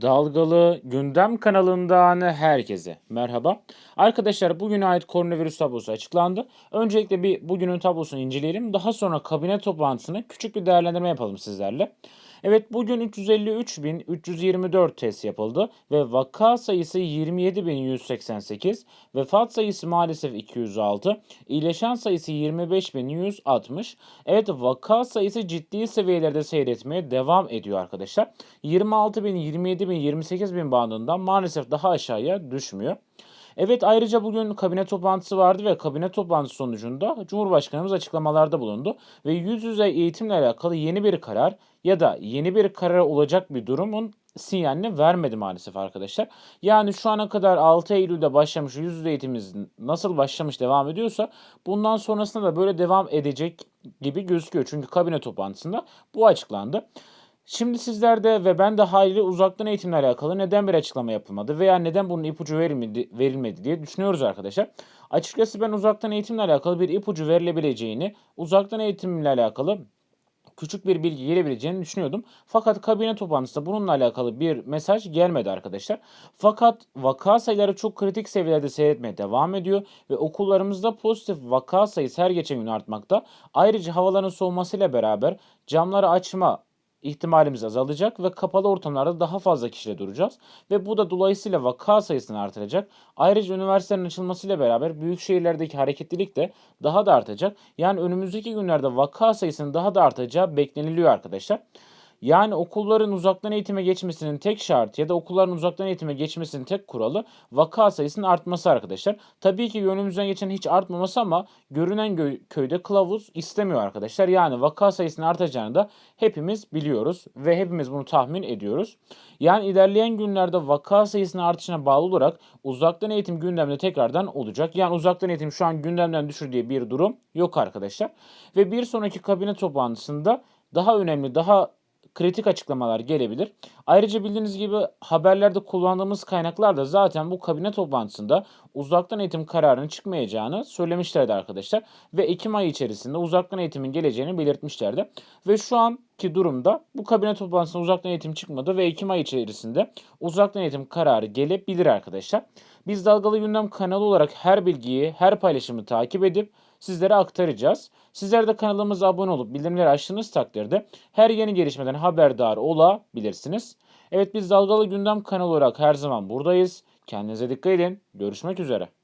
Dalgalı Gündem kanalından herkese merhaba. Arkadaşlar bugüne ait koronavirüs tablosu açıklandı. Öncelikle bir bugünün tablosunu inceleyelim. Daha sonra kabine toplantısını küçük bir değerlendirme yapalım sizlerle. Evet bugün 353.324 test yapıldı ve vaka sayısı 27.188, vefat sayısı maalesef 206, iyileşen sayısı 25.160. Evet vaka sayısı ciddi seviyelerde seyretmeye devam ediyor arkadaşlar. 26.000, 27.000, 28.000 bandından maalesef daha aşağıya düşmüyor. Evet ayrıca bugün kabine toplantısı vardı ve kabine toplantısı sonucunda Cumhurbaşkanımız açıklamalarda bulundu ve yüz yüze eğitimle alakalı yeni bir karar ya da yeni bir karar olacak bir durumun sinyalini vermedi maalesef arkadaşlar. Yani şu ana kadar 6 Eylül'de başlamış yüz yüze eğitimimiz nasıl başlamış devam ediyorsa bundan sonrasında da böyle devam edecek gibi gözüküyor. Çünkü kabine toplantısında bu açıklandı. Şimdi sizlerde ve ben de haliyle uzaktan eğitimle alakalı neden bir açıklama yapılmadı veya neden bunun ipucu verilmedi, verilmedi diye düşünüyoruz arkadaşlar. Açıkçası ben uzaktan eğitimle alakalı bir ipucu verilebileceğini, uzaktan eğitimle alakalı küçük bir bilgi gelebileceğini düşünüyordum. Fakat kabine toplantısında bununla alakalı bir mesaj gelmedi arkadaşlar. Fakat vaka sayıları çok kritik seviyelerde seyretmeye devam ediyor ve okullarımızda pozitif vaka sayısı her geçen gün artmakta. Ayrıca havaların soğumasıyla beraber camları açma ihtimalimiz azalacak ve kapalı ortamlarda daha fazla kişiyle duracağız. Ve bu da dolayısıyla vaka sayısını artıracak. Ayrıca üniversitelerin açılmasıyla beraber büyük şehirlerdeki hareketlilik de daha da artacak. Yani önümüzdeki günlerde vaka sayısının daha da artacağı bekleniliyor arkadaşlar. Yani okulların uzaktan eğitime geçmesinin tek şartı ya da okulların uzaktan eğitime geçmesinin tek kuralı vaka sayısının artması arkadaşlar. Tabii ki önümüzden geçen hiç artmaması ama görünen gö- köyde kılavuz istemiyor arkadaşlar. Yani vaka sayısının artacağını da hepimiz biliyoruz ve hepimiz bunu tahmin ediyoruz. Yani ilerleyen günlerde vaka sayısının artışına bağlı olarak uzaktan eğitim gündemde tekrardan olacak. Yani uzaktan eğitim şu an gündemden düşür diye bir durum yok arkadaşlar. Ve bir sonraki kabine toplantısında daha önemli, daha kritik açıklamalar gelebilir. Ayrıca bildiğiniz gibi haberlerde kullandığımız kaynaklar da zaten bu kabine toplantısında uzaktan eğitim kararının çıkmayacağını söylemişlerdi arkadaşlar. Ve Ekim ayı içerisinde uzaktan eğitimin geleceğini belirtmişlerdi. Ve şu anki durumda bu kabine toplantısında uzaktan eğitim çıkmadı ve Ekim ayı içerisinde uzaktan eğitim kararı gelebilir arkadaşlar. Biz Dalgalı Gündem kanalı olarak her bilgiyi, her paylaşımı takip edip sizlere aktaracağız. Sizler de kanalımıza abone olup bildirimleri açtığınız takdirde her yeni gelişmeden haberdar olabilirsiniz. Evet biz Dalgalı Gündem kanalı olarak her zaman buradayız. Kendinize dikkat edin. Görüşmek üzere.